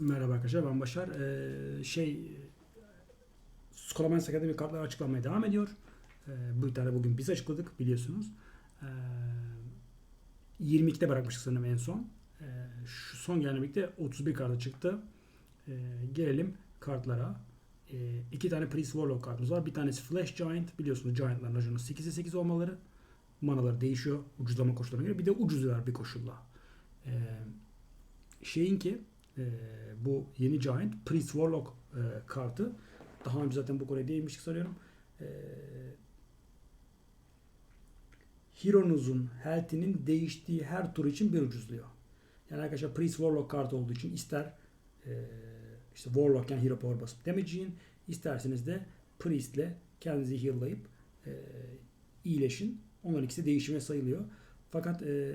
Merhaba arkadaşlar ben Başar. Ee, şey Skolamens Akademi kartları açıklanmaya devam ediyor. Ee, bu tane bugün biz açıkladık biliyorsunuz. Ee, 22'de bırakmıştık sanırım en son. Ee, şu son gelen birlikte 31 kartı çıktı. Ee, gelelim kartlara. Ee, iki tane Priest Warlock kartımız var. Bir tanesi Flash Giant. Biliyorsunuz Giant'ların rajonu 8'e 8 olmaları. Manaları değişiyor ucuzlama koşullarına göre. Bir de ucuzlar bir koşulla. Ee, şeyin ki e, bu yeni Giant Priest Warlock e, kartı daha önce zaten bu konuya değinmiştik sanıyorum. E, Hero'nuzun health'inin değiştiği her tur için bir ucuzluyor. Yani arkadaşlar Priest Warlock kartı olduğu için ister e, işte Warlock'ken Hero Power basıp damage yiyin, isterseniz de Priest'le kendinizi heal'layıp e, iyileşin. Onların ikisi değişime sayılıyor. Fakat e,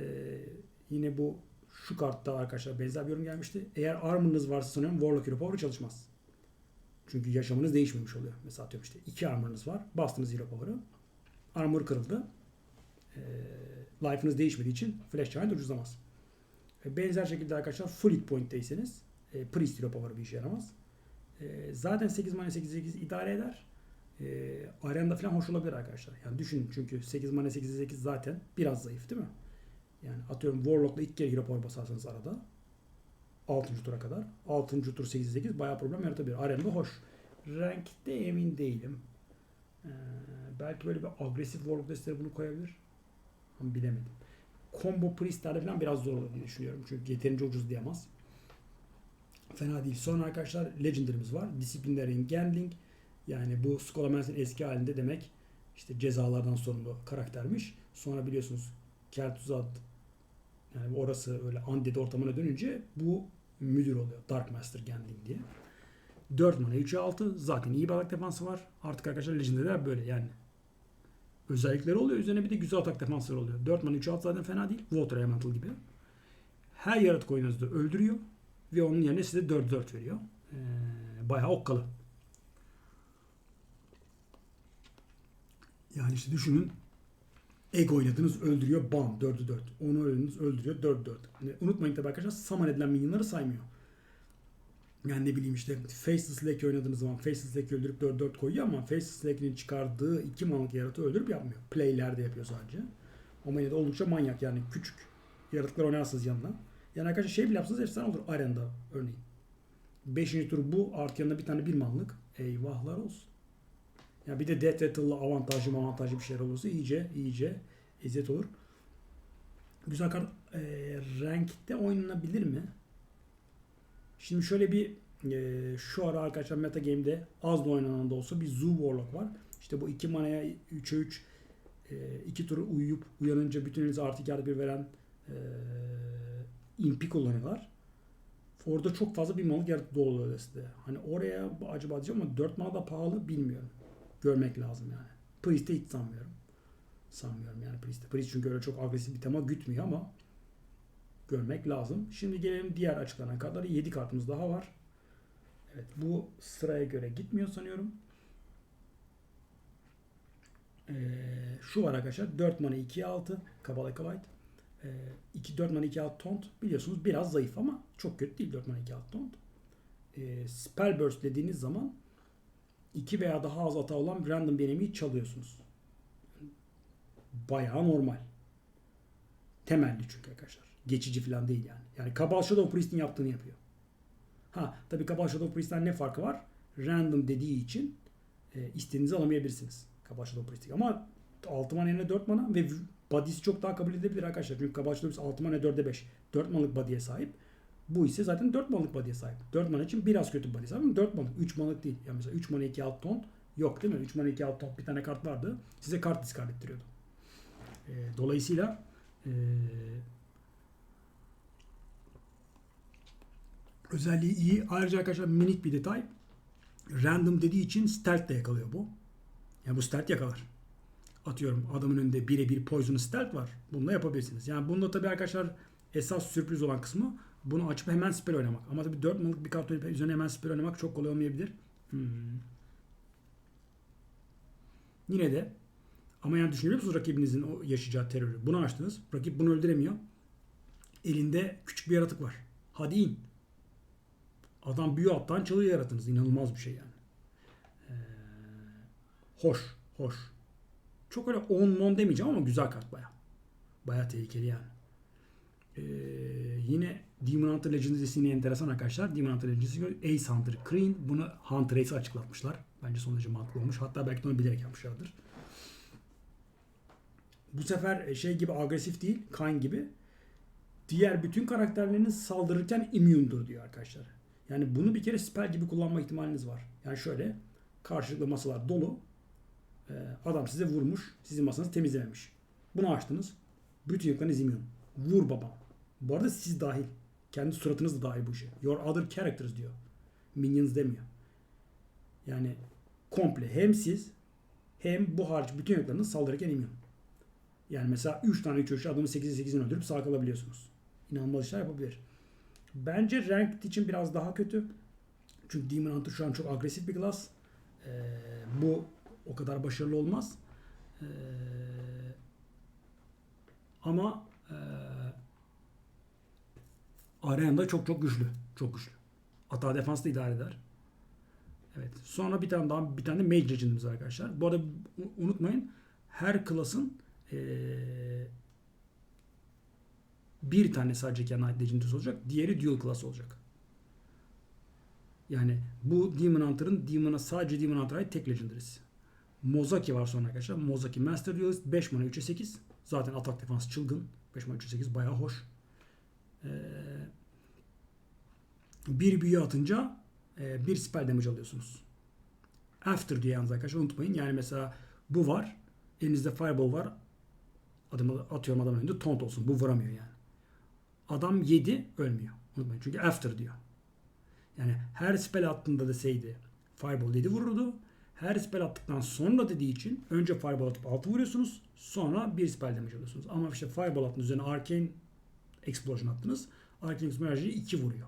yine bu şu kartta arkadaşlar benzer bir yorum gelmişti. Eğer armor'ınız varsa sanıyorum Warlock Hero Power çalışmaz. Çünkü yaşamınız değişmemiş oluyor. Mesela atıyorum işte iki armor'ınız var. Bastınız Hero Power'ı. Armor kırıldı. E, life'ınız değişmediği için Flash Giant ucuzlamaz. E, benzer şekilde arkadaşlar full hit point'teyseniz e, Priest Hero Power bir işe yaramaz. E, zaten 8 mana 8 8 idare eder. E, Arena'da falan hoş olabilir arkadaşlar. Yani düşünün çünkü 8 mana 8 8 zaten biraz zayıf değil mi? Yani atıyorum Warlock'la ilk kere Hero Power basarsanız arada 6. tura kadar. 6. tur 8-8 bayağı problem yaratabilir. Arenada hoş. Rank'te emin değilim. Ee, belki böyle bir agresif Warlock desteleri bunu koyabilir. Ama bilemedim. Combo Priest'lerde falan biraz zor olur diye düşünüyorum. Çünkü yeterince ucuz diyemez. Fena değil. Sonra arkadaşlar Legendary'miz var. Disciplinary Gambling. Yani bu Scholamanc'in eski halinde demek işte cezalardan sorumlu karaktermiş. Sonra biliyorsunuz Kel'Thuzad yani orası öyle undead ortamına dönünce bu müdür oluyor. Dark Master Gambling diye. 4 mana 3'e 6 zaten iyi bir defansı var. Artık arkadaşlar Legendary'ler böyle yani. Özellikleri oluyor. Üzerine bir de güzel atak defansları oluyor. 4 mana 3'e 6 zaten fena değil. Water Elemental gibi. Her yaratık oyununuzda öldürüyor. Ve onun yerine size 4-4 veriyor. Ee, bayağı okkalı. Yani işte düşünün Egg oynadınız öldürüyor bam 4'ü 4. Onu oynadınız öldürüyor 4 4. Yani unutmayın tabii arkadaşlar summon edilen minyonları saymıyor. Yani ne bileyim işte Faceless Lake oynadığınız zaman Faceless Lake'i öldürüp 4 4 koyuyor ama Faceless Lake'nin çıkardığı 2 manlık yaratığı öldürüp yapmıyor. Playlerde yapıyor sadece. Ama yine de oldukça manyak yani küçük yaratıklar oynarsınız yanına. Yani arkadaşlar şey bile yapsanız efsane olur Arena'da örneğin. 5. tur bu artı yanında bir tane bir manlık. Eyvahlar olsun. Ya bir de Death Rattle'la avantajlı avantajlı bir şeyler olursa iyice iyice eziyet olur. Güzel kart. E, rankte oynanabilir mi? Şimdi şöyle bir e, şu ara arkadaşlar meta game'de az da oynanan da olsa bir Zoo Warlock var. İşte bu 2 manaya 3'e 3 2 tur uyuyup uyanınca bütün elinize artı 2 bir veren e, impi kullanıyorlar. Orada çok fazla bir malık yaratığı dolu size. Hani oraya acaba diyeceğim ama 4 mana da pahalı bilmiyorum görmek lazım yani. Priest'e hiç sanmıyorum. Sanmıyorum yani Priest'e. Priest çünkü öyle çok agresif bir tema gütmüyor ama görmek lazım. Şimdi gelelim diğer açıklanan kartlara. 7 kartımız daha var. Evet bu sıraya göre gitmiyor sanıyorum. Ee, şu var arkadaşlar. 4 mana 2'ye 6. Kabala Kavayt. Ee, 2 4 mana 2 6 taunt. Biliyorsunuz biraz zayıf ama çok kötü değil 4 mana 2 6 taunt. Ee, Spell Burst dediğiniz zaman 2 veya daha az hata olan bir random bir enemiyi çalıyorsunuz. Bayağı normal. Temelli çünkü arkadaşlar. Geçici falan değil yani. Yani Cabal Shadow Priest'in yaptığını yapıyor. Ha tabi Cabal Shadow Priest'ten ne farkı var? Random dediği için e, istediğinizi alamayabilirsiniz. Cabal Shadow Priest'i. Ama 6 mana yerine 4 mana ve body'si çok daha kabul edilebilir arkadaşlar. Çünkü Cabal Shadow Priest 6 mana 4'e 5. 4 malık body'ye sahip. Bu ise zaten 4 malık body'ye sahip. 4 mana için biraz kötü body sahip ama 4 malık. 3 malık değil. Yani mesela 3 mana 2 alt ton yok değil mi? 3 mana 2 alt ton bir tane kart vardı. Size kart discard ettiriyordu. E, dolayısıyla e, özelliği iyi. Ayrıca arkadaşlar minik bir detay. Random dediği için stealth de yakalıyor bu. Yani bu stealth yakalar. Atıyorum adamın önünde birebir poison stealth var. Bunu yapabilirsiniz. Yani bunda tabii arkadaşlar esas sürpriz olan kısmı bunu açıp hemen spell oynamak. Ama tabii 4 malık bir kart oynayıp üzerine hemen spell oynamak çok kolay olmayabilir. Hmm. Yine de ama yani düşünebiliyor musunuz rakibinizin o yaşayacağı terörü? Bunu açtınız. Rakip bunu öldüremiyor. Elinde küçük bir yaratık var. Hadi in. Adam büyü alttan çalıyor yaratınız. İnanılmaz bir şey yani. Ee, hoş. Hoş. Çok öyle 10 mon demeyeceğim ama güzel kart baya. Baya tehlikeli yani. Ee, yine Demon Hunter Legendary'si yine enteresan arkadaşlar. Demon Hunter Legendary'si Ace Hunter Crane bunu Hunter Ace açıklatmışlar. Bence son derece mantıklı olmuş. Hatta belki de onu bilerek yapmışlardır. Bu sefer şey gibi agresif değil. Kain gibi. Diğer bütün karakterleriniz saldırırken immundur diyor arkadaşlar. Yani bunu bir kere spell gibi kullanma ihtimaliniz var. Yani şöyle karşılıklı masalar dolu. Ee, adam size vurmuş. Sizin masanızı temizlememiş. Bunu açtınız. Bütün yükleriniz immune. Vur babam. Bu arada siz dahil. Kendi suratınız da dahil bu işe. Your other characters diyor. Minions demiyor. Yani komple hem siz hem bu hariç bütün yükleriniz saldırırken immune. Yani mesela 3 tane 3 adamı 8'e 8'ini öldürüp sağ kalabiliyorsunuz. İnanılmaz işler yapabilir. Bence ranked için biraz daha kötü. Çünkü Demon Hunter şu an çok agresif bir class. Ee, bu o kadar başarılı olmaz. Ee, ama e, arenada çok çok güçlü. Çok güçlü. Hata defans da idare eder. Evet. Sonra bir tane daha bir tane de Mage Legend'ımız var arkadaşlar. Bu arada unutmayın her klasın ee, bir tane sadece Knight Legendaries olacak. Diğeri Dual Class olacak. Yani bu Demon Hunter'ın Demon'a sadece Demon Hunter'a tek Legendaries. Mozaki var sonra arkadaşlar. Mozaki Master Duelist 5 mana 3'e 8. Zaten atak defans çılgın. 5 mana 3'e 8 bayağı hoş. Ee, bir büyü atınca e, bir spell damage alıyorsunuz. After diye yalnız arkadaşlar unutmayın. Yani mesela bu var. Elinizde fireball var. Adımı atıyorum adamın önünde taunt olsun. Bu vuramıyor yani. Adam 7 ölmüyor. Unutmayın. Çünkü after diyor. Yani her spell attığında deseydi fireball 7 vururdu. Her spell attıktan sonra dediği için önce fireball atıp 6 vuruyorsunuz. Sonra bir spell damage alıyorsunuz. Ama işte fireball attınız üzerine arcane explosion attınız. Arcane explosion 2 vuruyor.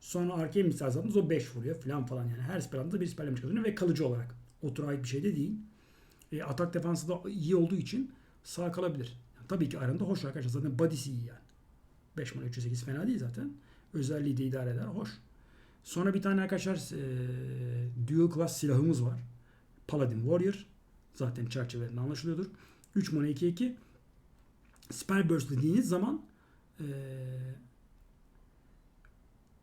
Sonra arcane misal attınız o 5 vuruyor falan falan yani. Her spell attığında bir spell damage kazanıyor ve kalıcı olarak. Otura ait bir şey de değil. E, atak defansı da iyi olduğu için sağ kalabilir. Yani tabii ki aranda hoş arkadaşlar. Zaten body'si iyi yani. 5 mana 308 fena değil zaten. Özelliği de idare eder. Hoş. Sonra bir tane arkadaşlar e, dual class silahımız var. Paladin Warrior. Zaten çerçevelerinde anlaşılıyordur. 3 mana 2 2. Spell Burst dediğiniz zaman e,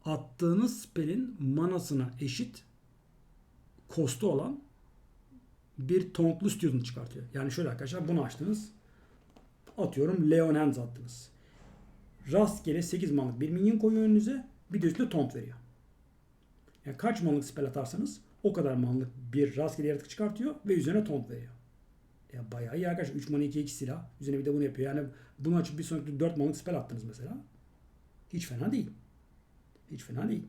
attığınız spell'in manasına eşit kostu olan bir tauntlu student çıkartıyor. Yani şöyle arkadaşlar bunu açtınız. Atıyorum Leon Hands attınız. Rastgele 8 manlık bir minyon koyuyor önünüze. Bir de üstüne taunt veriyor. Yani kaç manlık spell atarsanız o kadar manlık bir rastgele yaratık çıkartıyor ve üzerine taunt veriyor. Ya bayağı iyi arkadaşlar. 3 mana 2 2 silah. Üzerine bir de bunu yapıyor. Yani bunu açıp bir sonraki 4 manlık spell attınız mesela. Hiç fena değil. Hiç fena değil.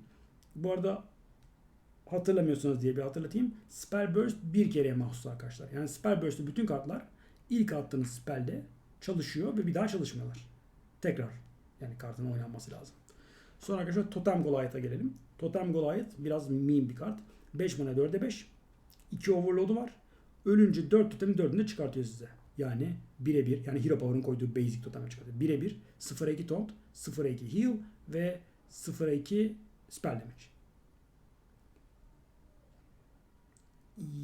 Bu arada hatırlamıyorsunuz diye bir hatırlatayım. Spell Burst bir kereye mahsus arkadaşlar. Yani Spell Burst'ü bütün kartlar ilk attığınız spell'de çalışıyor ve bir daha çalışmıyorlar. Tekrar. Yani kartın oynanması lazım. Sonra arkadaşlar Totem Goliath'a gelelim. Totem Goliath biraz meme bir kart. 5 mana 4'e 5. 2 overload'u var. Ölünce 4 totemin 4'ünü de çıkartıyor size. Yani birebir yani Hero Power'ın koyduğu basic totemi çıkartıyor. Birebir 0'a 2 taunt, 0'a 2 heal ve 0'a 2 spell damage.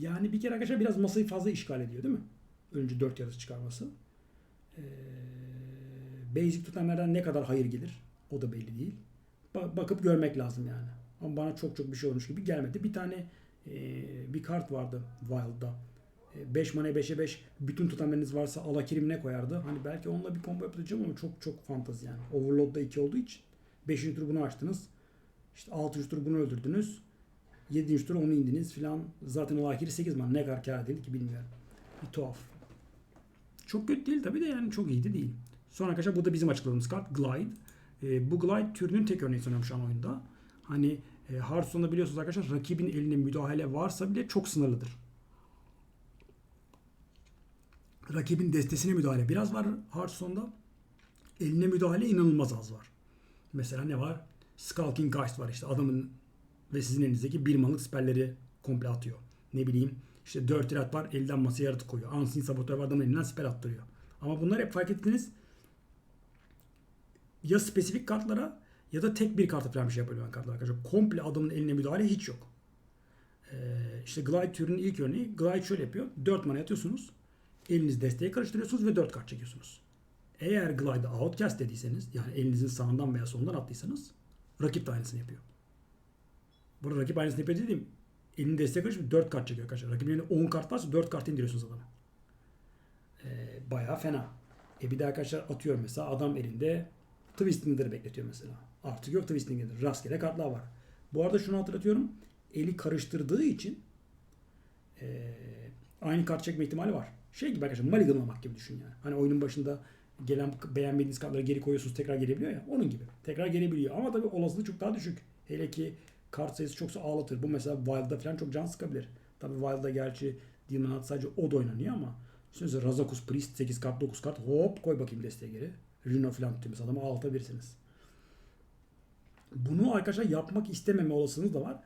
Yani bir kere arkadaşlar biraz masayı fazla işgal ediyor değil mi? Önce 4 yarısı çıkarması. Ee, basic totemlerden ne kadar hayır gelir o da belli değil. Ba- bakıp görmek lazım yani. Ama bana çok çok bir şey olmuş gibi gelmedi. Bir tane e, bir kart vardı Wild'da. 5 mana 5'e 5 bütün totemleriniz varsa Alakirim ne koyardı? Hani belki onunla bir combo yapacağım ama çok çok fantazi yani. Overload'da 2 olduğu için 5. tur bunu açtınız. İşte 6. tur bunu öldürdünüz. 7. tur onu indiniz filan. Zaten Alakiri 8 mana ne kadar kar edildi ki bilmiyorum. Bir tuhaf. Çok kötü değil tabii de yani çok iyi de değil. Sonra arkadaşlar bu da bizim açıkladığımız kart Glide. E, bu Glide türünün tek örneği sanıyorum şu an oyunda. Hani e, Hearthstone'da biliyorsunuz arkadaşlar rakibin eline müdahale varsa bile çok sınırlıdır. Rakibin destesine müdahale biraz var Hearthstone'da. Eline müdahale inanılmaz az var. Mesela ne var? Skulking Geist var işte adamın ve sizin elinizdeki bir malık spelleri komple atıyor. Ne bileyim işte dört rat var elden masaya yaratık koyuyor. Unseen Saboteur var adamın elinden spell attırıyor. Ama bunlar hep fark ettiniz ya spesifik kartlara Ya da tek bir kartı falan bir şey yapabilen kartlar arkadaşlar. Komple adamın eline müdahale hiç yok. Ee, işte Glide türünün ilk örneği. Glide şöyle yapıyor. 4 mana atıyorsunuz. Eliniz desteğe karıştırıyorsunuz ve 4 kart çekiyorsunuz. Eğer Glide'ı outcast dediyseniz yani elinizin sağından veya solundan attıysanız rakip de aynısını yapıyor. Burada rakip aynısını yapıyor dediğim elini desteğe karıştırıp 4 kart çekiyor arkadaşlar. Rakibin elinde 10 kart varsa 4 kart indiriyorsunuz adama. Ee, bayağı fena. E bir de arkadaşlar atıyorum mesela adam elinde Twistinger'ı bekletiyor mesela. Artık yok Twistinger'dır. Rastgele kartlar var. Bu arada şunu hatırlatıyorum. Eli karıştırdığı için e, aynı kart çekme ihtimali var. Şey gibi arkadaşlar mulliganlamak gibi düşün yani. Hani oyunun başında gelen beğenmediğiniz kartları geri koyuyorsunuz tekrar gelebiliyor ya. Onun gibi. Tekrar gelebiliyor. Ama tabii olasılığı çok daha düşük. Hele ki kart sayısı çoksa ağlatır. Bu mesela Wild'da falan çok can sıkabilir. Tabii Wild'da gerçi Demon Hunt sadece Odd oynanıyor ama Düşünsene Razakus Priest 8 kart 9 kart hop koy bakayım desteğe geri. Rino falan tutuyor mesela adamı ağlatabilirsiniz. Bunu arkadaşlar yapmak istememe olasılığınız da var.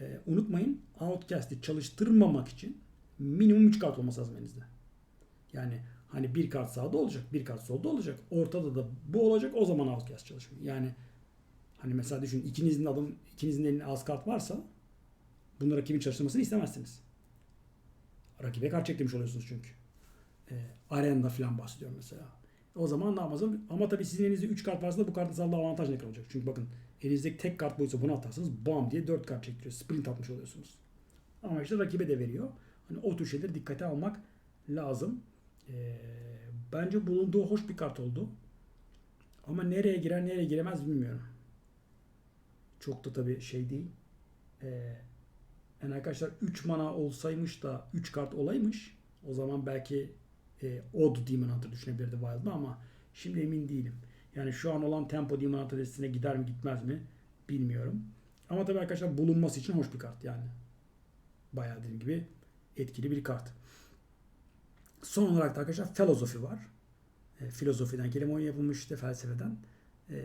Ee, unutmayın Outcast'i çalıştırmamak için minimum 3 kart olması lazım elinizde. Yani hani bir kart sağda olacak, bir kart solda olacak. Ortada da bu olacak o zaman Outcast çalışmıyor. Yani hani mesela düşün ikinizin adım ikinizin elinde az kart varsa bunu rakibin çalıştırmasını istemezsiniz. Rakibe kart çektirmiş oluyorsunuz çünkü. E, arenda falan bahsediyorum mesela. O zaman ne yapmazım? Ama tabii sizin elinizde 3 kart varsa da bu kartın sağladığı avantaj ne kalacak? Çünkü bakın elinizdeki tek kart buysa bunu atarsanız bam diye 4 kart çektiriyor. Sprint atmış oluyorsunuz. Ama işte rakibe de veriyor. Hani o tür şeyleri dikkate almak lazım. E, bence bulunduğu hoş bir kart oldu. Ama nereye girer nereye giremez bilmiyorum. Çok da tabii şey değil. E, yani arkadaşlar 3 mana olsaymış da 3 kart olaymış. O zaman belki e, Odd Demon Hunter düşünebilirdi Wild'da ama şimdi emin değilim. Yani şu an olan tempo Demon Hunter listesine gider mi gitmez mi bilmiyorum. Ama tabii arkadaşlar bulunması için hoş bir kart yani. Bayağı dediğim gibi etkili bir kart. Son olarak da arkadaşlar Philosophy var. E, filozofiden kelime oyun yapılmış işte felsefeden. E,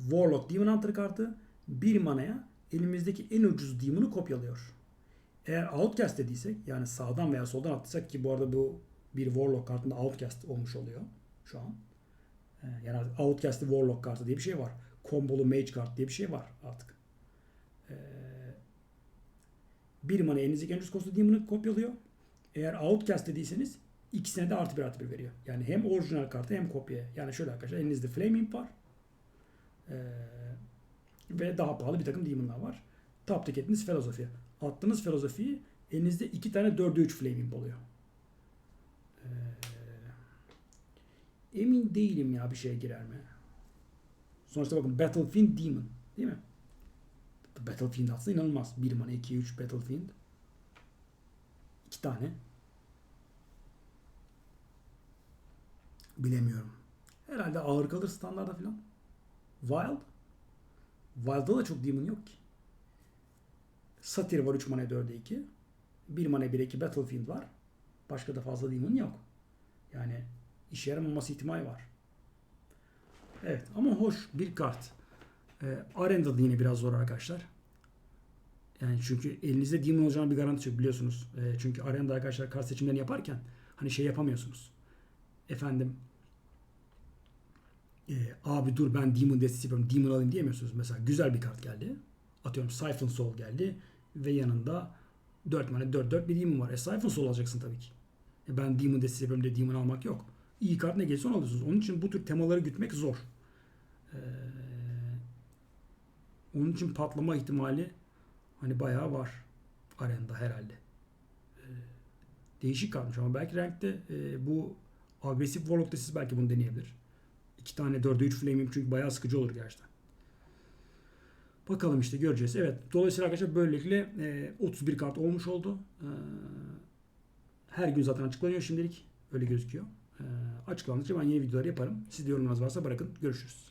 Warlock Demon Hunter kartı bir manaya elimizdeki en ucuz demon'u kopyalıyor. Eğer outcast dediysek yani sağdan veya soldan attıysak ki bu arada bu bir warlock kartında outcast olmuş oluyor şu an. Ee, Yani outcast'ı warlock kartı diye bir şey var. Kombolu mage kart diye bir şey var artık. Ee, bir mana elinizdeki en ucuz costu demon'ı kopyalıyor. Eğer outcast dediyseniz ikisine de artı bir artı bir veriyor. Yani hem orijinal kartı hem kopya. Yani şöyle arkadaşlar elinizde Flame Imp var. Ee, ve daha pahalı bir takım demon'lar var. Top tiketiniz Philosophy. Attığınız filozofiyi elinizde iki tane 4'e 3 flaming oluyor. Ee, emin değilim ya bir şeye girer mi? Sonuçta bakın Battlefield Demon değil mi? Battlefield aslında inanılmaz. 1 mana 2 3 Battlefield. 2 tane. Bilemiyorum. Herhalde ağır kalır standarda falan. Wild. Wild'da da çok demon yok ki. Satyr var 3 mana 4'e 2. 1 mana 1'e 2 Battlefield var. Başka da fazla demon yok. Yani işe yaramaması ihtimali var. Evet ama hoş bir kart. Ee, Arenda'da yine biraz zor arkadaşlar. Yani çünkü elinizde demon olacağını bir garanti yok biliyorsunuz. Ee, çünkü Arenda arkadaşlar kart seçimlerini yaparken hani şey yapamıyorsunuz. Efendim e, abi dur ben demon destesi yapıyorum demon alayım diyemiyorsunuz. Mesela güzel bir kart geldi. Atıyorum Siphon Soul geldi ve yanında 4 mana 4 4 bir demon var. E Siphon Soul alacaksın tabii ki. E ben demon destesi yapıyorum diye demon almak yok. İyi kart ne gelirse onu alıyorsunuz. Onun için bu tür temaları gütmek zor. Ee, onun için patlama ihtimali hani bayağı var. Arenda herhalde. Ee, değişik kalmış ama belki renkte e, bu agresif Warlock'ta siz belki bunu deneyebilir. İki tane 4'e 3 flame'im çünkü bayağı sıkıcı olur gerçekten. Bakalım işte göreceğiz. Evet dolayısıyla arkadaşlar böylelikle e, 31 kart olmuş oldu. E, her gün zaten açıklanıyor şimdilik. Öyle gözüküyor. E, açıklandıkça ben yeni videolar yaparım. Siz de yorumlarınız varsa bırakın. Görüşürüz.